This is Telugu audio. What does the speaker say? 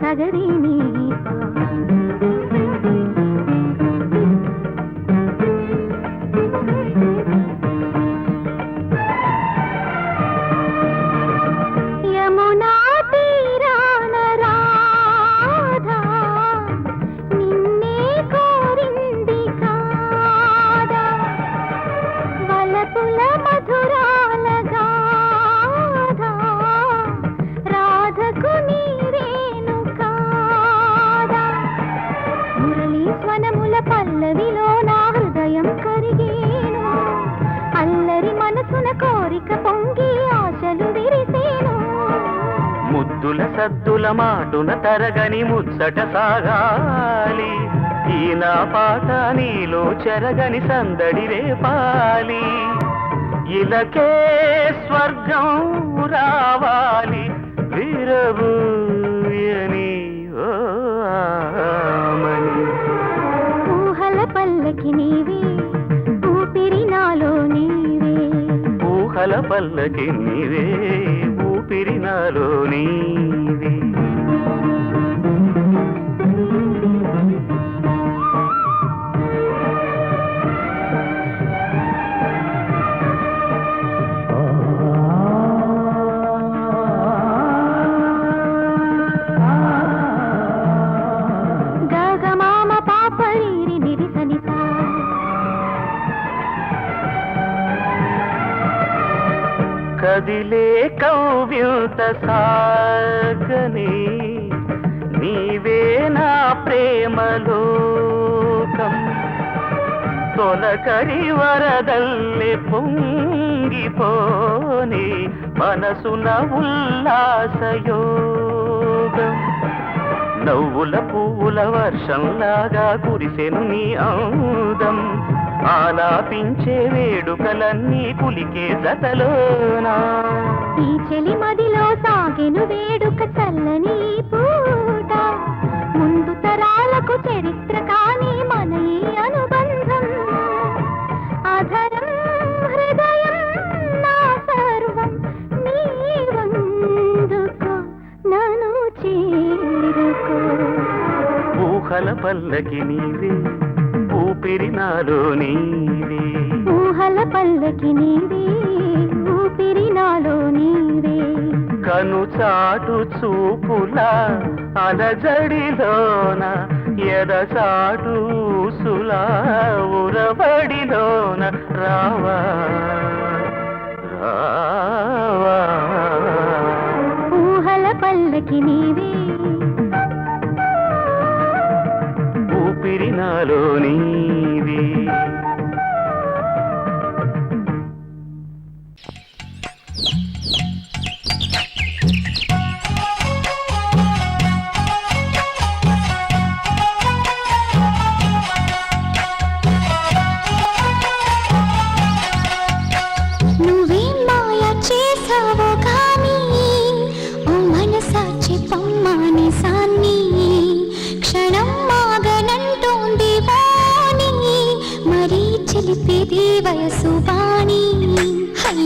సగరి నీ యమునా తీరాన ముద్దుల సద్దుల మాటున తరగని ముచ్చట సాగాలి. ఈ నా పాట నీలో చెరగని సందడి రేపాలి. ఇలకే స్వర్గం రావాలి. వీరభూయని ఊహల పల్లకి నీవే ఊపిరి నాలో నీవే. ఊహల పల్లకి నీవే నాలోని కదిలే కవ్యూత సాగని నీవే నా ప్రేమలోకం. తొలకరి వరదల్లి పొంగిపోని మనసున ఉల్లాసయోగం. నవ్వుల పువ్వుల వర్షంలాగా కురిసెను నీ అందం. ఆలాపించే వేడుకలన్నీ కులికే జతలోనా. ఈ చెలి మదిలో సాగెను వేడుక చల్లని పూట. ముందు తరాలకు చరిత్ర కాని మన ఈ అనుబంధం. అధరం హృదయం నా సర్వం చేరుకో. ఊహల పల్లకి నీవే ఊపిరి నాలో నీవే. ఊహల పల్లకి నీవే ఊపిరి నాలో నీవే. కను చాటు చూపుల అలజడిలోన ఎదచాటు సులా ఉరబడిలోన రావా రావా. ఊహల పల్లకి నీవే నాలో నీవే. మాగనంటోంది వయసు